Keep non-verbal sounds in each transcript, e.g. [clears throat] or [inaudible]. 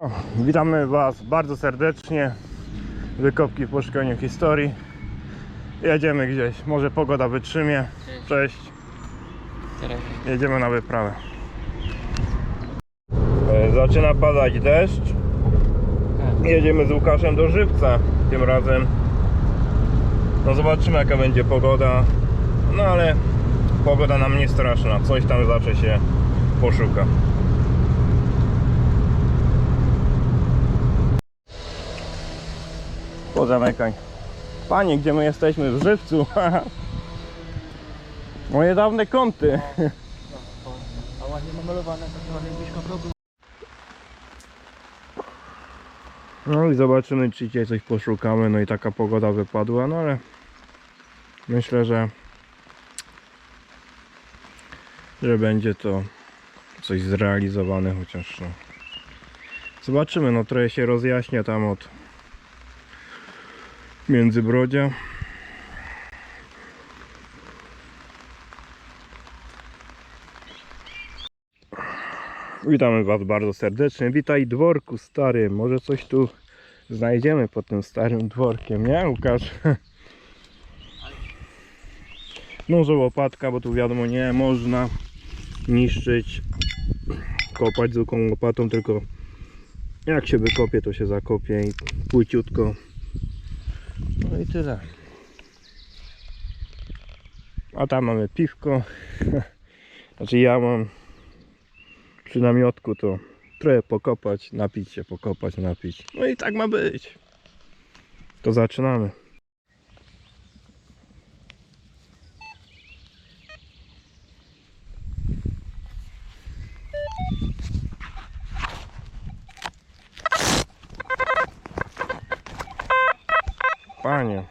O, Witamy Was bardzo serdecznie. Wykopki w poszukiwaniu historii. Jedziemy gdzieś. Może pogoda wytrzymie. Cześć. Jedziemy na wyprawę. E, Zaczyna padać deszcz. Jedziemy z Łukaszem do Żywca tym razem. No zobaczymy jaka będzie pogoda. No ale pogoda nam nie straszna. Coś tam zawsze się poszuka. Pozamykaj. Panie, gdzie my jesteśmy? W Żywcu. [laughs] Moje dawne kąty. a ładnie progu. No i zobaczymy, czy dzisiaj coś poszukamy. No i taka pogoda wypadła, no ale myślę, że że będzie to coś zrealizowane, chociaż no. Zobaczymy, no trochę się rozjaśnia tam od Międzybrodzia. Witamy Was bardzo serdecznie. Witaj dworku stary. Może coś tu znajdziemy pod tym starym dworkiem, nie Łukasz? [laughs] Może łopatka, bo tu wiadomo nie można niszczyć, kopać zwykłą łopatą, tylko jak się wykopie to się zakopie i płyciutko. No i tyle. A tam mamy piwko. [laughs] Znaczy ja mam przy namiotku to trochę pokopać, napić się, pokopać, napić. No i tak ma być. To zaczynamy. Panie.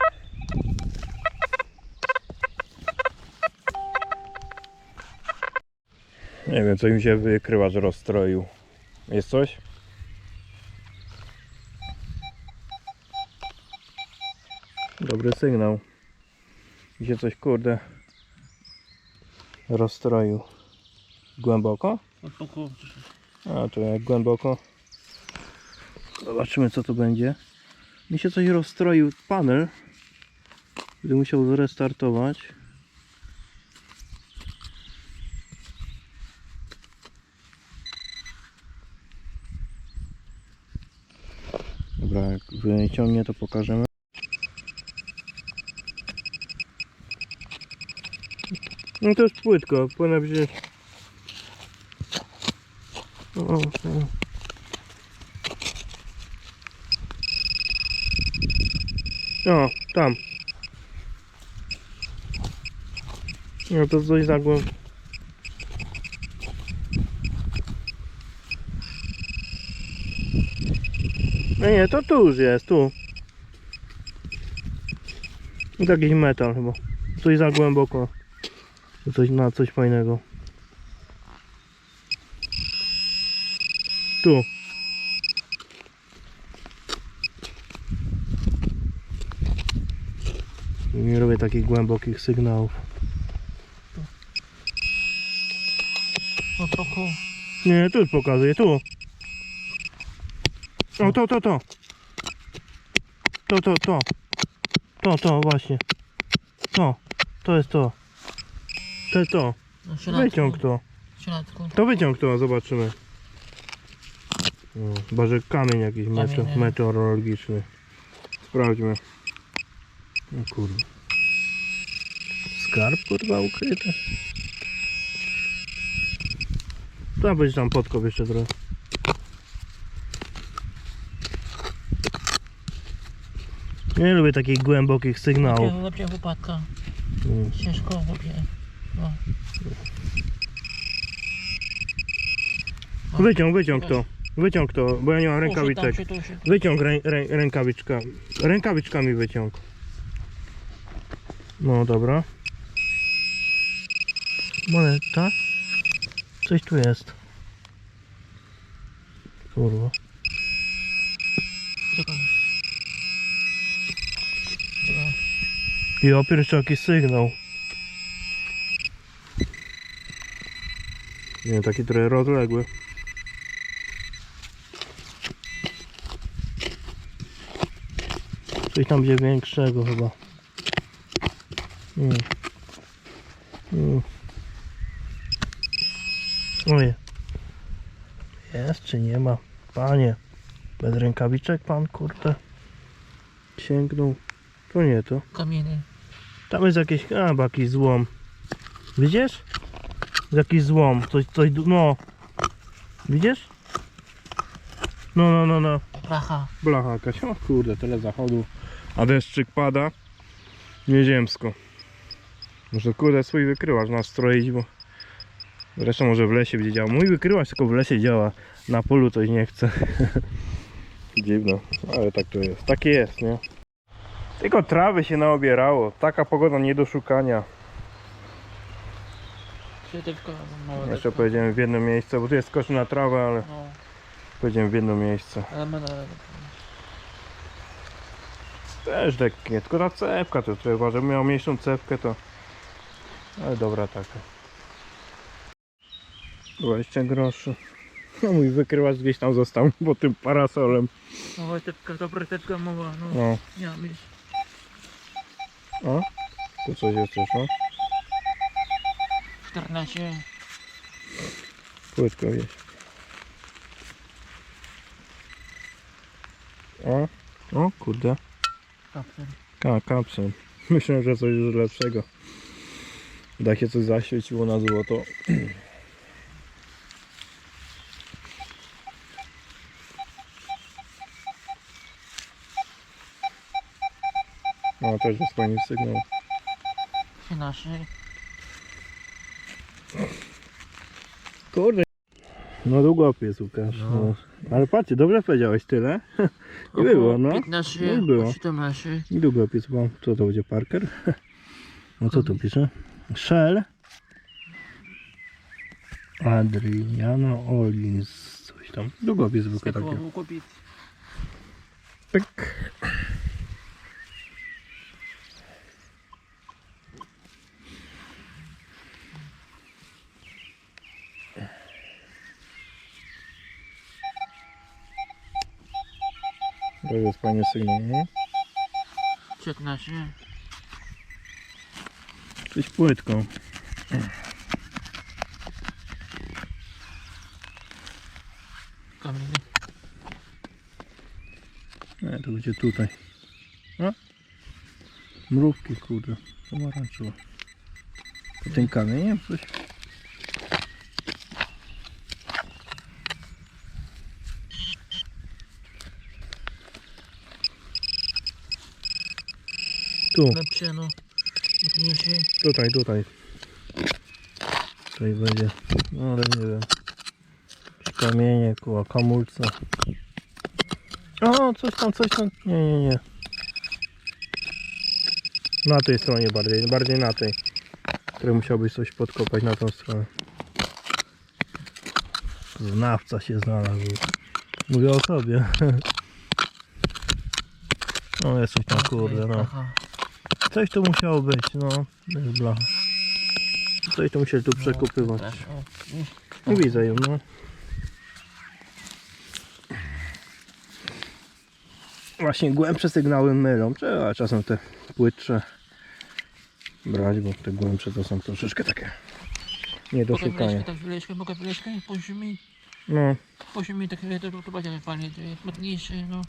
Nie wiem, co mi się wykrywa z rozstroju. Jest coś? Dobry sygnał. Mi się coś, kurde, rozstroju. Głęboko? A, to jak głęboko. Zobaczymy, co tu będzie. Mi się coś rozstroił panel. Będę musiał zrestartować. Dobra, jak wyciągnie to pokażemy. No to jest płytko, płynę wziąć. O, o, o. Tam. No to coś za głęb- No nie, to tu już jest, tu. Jakiś metal chyba. Coś za głęboko. Coś na coś fajnego. Tu. Nie robię takich głębokich sygnałów. od boku. Nie, tu pokazuję, tu. O, to, to, to. To, to, to. To, to, właśnie. To, to jest to. To jest to. Na środku. Wyciąg to. W środku. To wyciąg to, zobaczymy. Chyba, że kamień jakiś meteorologiczny. Sprawdźmy. O kurwa. Skarb kurwa ukryty. Tam będzie tam podkop jeszcze trochę. Nie lubię takich głębokich sygnałów. Łapcie wypadka. Mm. Ciężko łapie. No. Wyciąg, wyciąg to. Wyciąg to, bo ja nie mam rękawiczek. Wyciąg rę, rę, rękawiczka. Rękawiczkami wyciąg. No dobra. Moneta. Coś tu jest. Kurwa. Co tam? I opierć jakiś sygnał. Nie, taki trochę rozległy. Coś tam będzie większego chyba. Mm. Mm. Ojej. Jest czy nie ma? Panie. Bez rękawiczek pan kurde. Sięgnął. To nie to. Kamienie. Tam jest jakieś, a, bo jakiś złom. Widzisz? Jakiś złom, coś, coś, no. Widzisz? No, no, no, no. Blacha. Blacha jakaś, o kurde, tyle zachodu. A deszczyk pada. Nieziemsko. Może kurde swój wykrywasz nastroić, bo... Zresztą może w lesie będzie działał. Mój wykrywasz tylko w lesie działa. Na polu to nie chce. [laughs] Dziwne, ale tak to jest. Takie jest, nie? Tylko trawy się naobierało. Taka pogoda nie do szukania. Jeszcze pojedziemy w jedno miejsce, bo tu jest kosz na trawę, ale No, pojedziemy w jedno miejsce. ale będę... Też dekkie, tylko ta cewka to trzeba, żeby miał mniejszą cewkę to... Ale dobra taka. 20 groszy. No mój wykrywacz gdzieś tam został pod tym parasolem. Mała dewka, dobra dewka mała, no. No, Nie mam iść. o. Tu coś jest też, no. 14. Płytko gdzieś. O, o kurde. Kapsel. A, kapsel. Myślę, że coś już lepszego. Da się coś zaświeciło na złoto. [clears throat] No, też jest fajny sygnał. 13. Kurde. No długopis Łukasz. No. No. Ale patrzcie, dobrze powiedziałeś tyle. [laughs] I było, no. 15. No i było. 17. I długopis mam. Co to będzie Parker? [laughs] No co tu pisze? Shell. Adriano Olins. Coś tam. Długopis zwykły taki. Sklepową kupić. Pyk. To jest fajny sygnał, no. 15. Coś płytką. Kamienie. Nie, to będzie tutaj. A? Mrówki, kurde. Pomarańczowe. To tym kamieniem coś? Tu, Lepsze, no. Tutaj, tutaj. Tutaj będzie, no ale nie wiem. Jakieś Kamienie, koło kamulce. O, coś tam, coś tam. Nie, nie, nie. Na tej stronie bardziej, bardziej na tej. Której musiałbyś coś podkopać na tą stronę. Znawca się znalazł. Mówię o sobie. [laughs] No jest coś tam kurde, no. Coś tu musiało być, no. Jest blacha. Coś tu musieli tu przekopywać. No, widzisz? Nie widzę ją, no. Właśnie głębsze sygnały mylą. Trzeba czasem te płytsze brać, bo te głębsze to są troszeczkę takie nie do Mogę szukania. tak wyleczkę, mogę wyleczkę, poziomie, No, poziomie tak to, to będzie fajnie, to jest mocniejsze, no.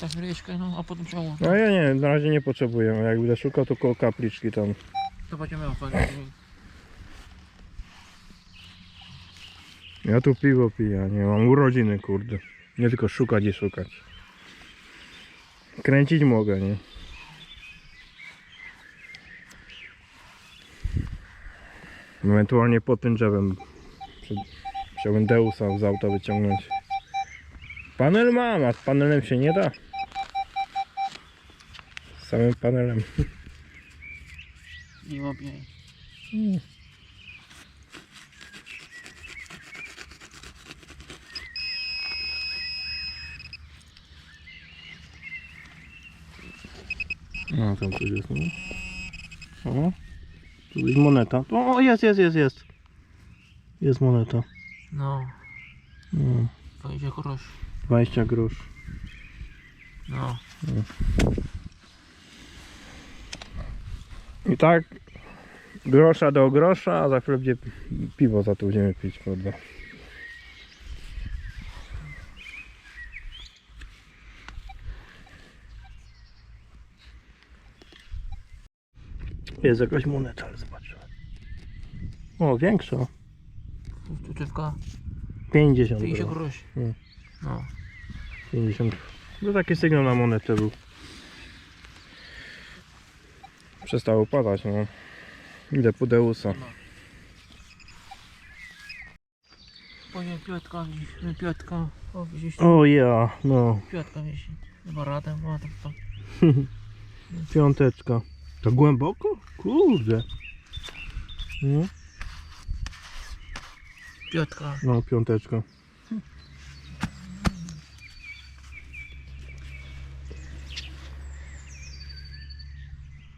Tak wyleczkę, no, a potem ciało. no ja nie, na razie nie potrzebuję. Jak będę szukał, to koło kapliczki tam. To będzie miało fajnie. Ja tu piwo piję, nie mam urodziny, kurde. Nie tylko szukać i szukać. Kręcić mogę, nie? Ewentualnie pod tym drzewem. Chciałbym Deusa z auta wyciągnąć. Panel mam, a z panelem się nie da. Samym panelem. Nie łapię. No tam coś jest, no. O, tu jest moneta. O, jest, jest, jest, jest. Jest moneta. No, No, to idzie grosz. 20 grosz. No. I tak grosza do grosza, a za chwilę będzie piwo za to będziemy pić, kurde. Jest jakaś moneta, ale zobaczymy. O, większa. Tuczywka 50 50 było. groszy. Mm. No. 50. No taki sygnał na monetę był. Przestało padać, no. Ile pudełsa. Później piątka, piątka. O, widzisz, O ja, no. piątka wisi. Chyba radę, bo tam to. [laughs] Piąteczka. To głęboko? Kurde. No, Piątka. no piąteczka.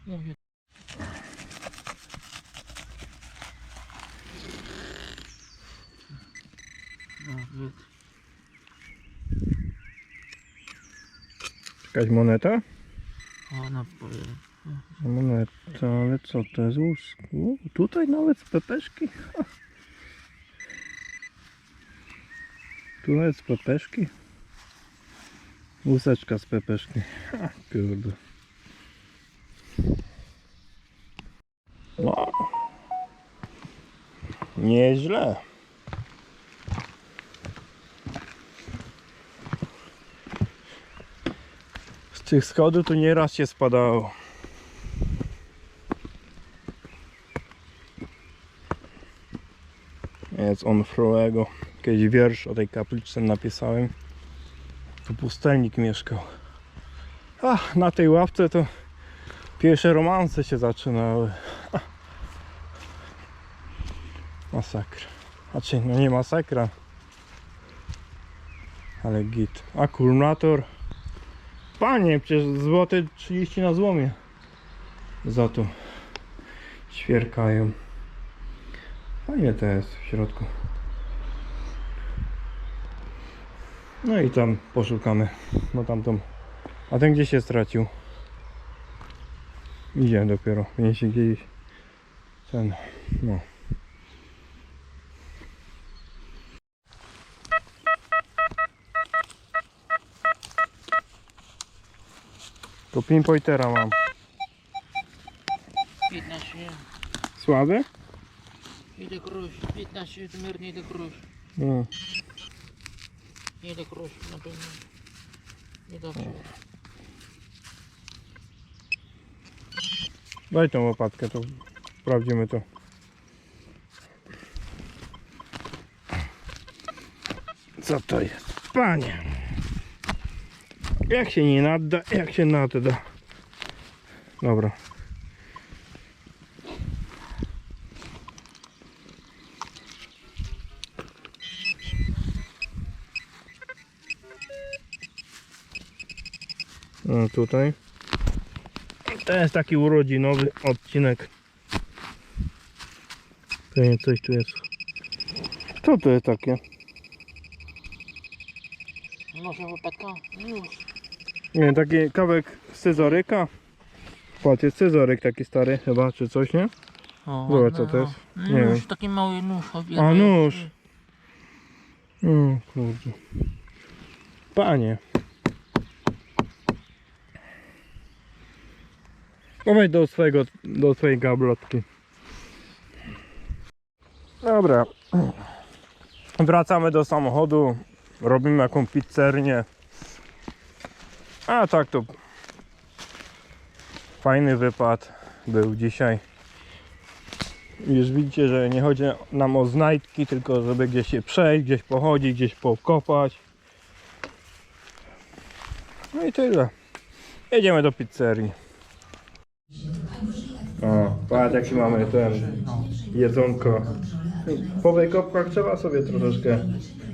Mówię. No, wie- Jakaś moneta? o, no powiem. Moneta, ale co to jest łusk? U, tutaj nawet z pepeszki? [laughs] Tu nawet z pepeszki? Łuseczka z pepeszki. Ha, [laughs] kurde. No. Nieźle. Z tych schodów tu nieraz się spadało. Jest on Froego. Kiedyś wiersz o tej kapliczce napisałem. Tu pustelnik mieszkał. A, na tej ławce to pierwsze romanse się zaczynały. Masakra. Znaczy, no nie masakra. Ale git. Akumulator. Panie, przecież złote 30 na złomie. Za to ćwierkają. Fajnie to jest w środku. No i tam poszukamy, bo tamtą. A ten gdzie się stracił? Idzie dopiero, się gdzieś ten, no. To pinpointera mam. 15. Słaby? Ile groszy? 15 wymiarnie ile groszy? No. Ile groszy na pewno. Nie dobrze. Daj tą łopatkę, to sprawdzimy to. Co to jest? Panie! Jak się nie nada, jak się nada. Dobra. No tutaj. To jest taki urodzinowy odcinek. Pewnie coś tu jest. Co to jest takie? Noszę wypadka? Już. Nie wiem, taki kawałek scyzoryka. Patrz, jest scyzoryk taki stary chyba, czy coś, nie? O, Zobacz, co ładne, to jest. o. Nie Nóż, wiem. taki mały nóż. A, nóż. O kurde. Panie. Wejdź do swojego, do swojej gablotki. Dobra. Wracamy do samochodu. Robimy jaką pizzernię. A tak to fajny wypad był dzisiaj. Już widzicie, że nie chodzi nam o znajdki, tylko żeby gdzieś się przejść, gdzieś pochodzić, gdzieś pokopać. No i tyle. Jedziemy do pizzerii. Patrz jaki mamy ten jedzonko. Po wejkopkach trzeba sobie troszeczkę.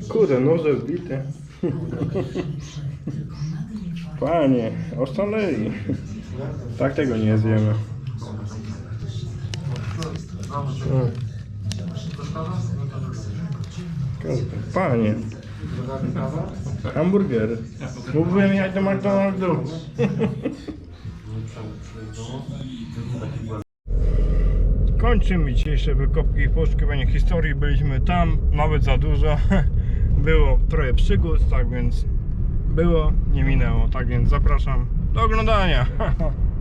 Kurde, noże wbite. [laughs] Panie, oszaleli. Tak tego nie zjemy. Panie, Hamburgery. Mógłbym jechać do McDonaldu. [laughs] Kończymy dzisiejsze wykopki i poszukiwanie historii. Byliśmy tam, nawet za dużo. [laughs] Było trochę przygód, tak więc było, nie minęło. Tak więc zapraszam do oglądania. [laughs]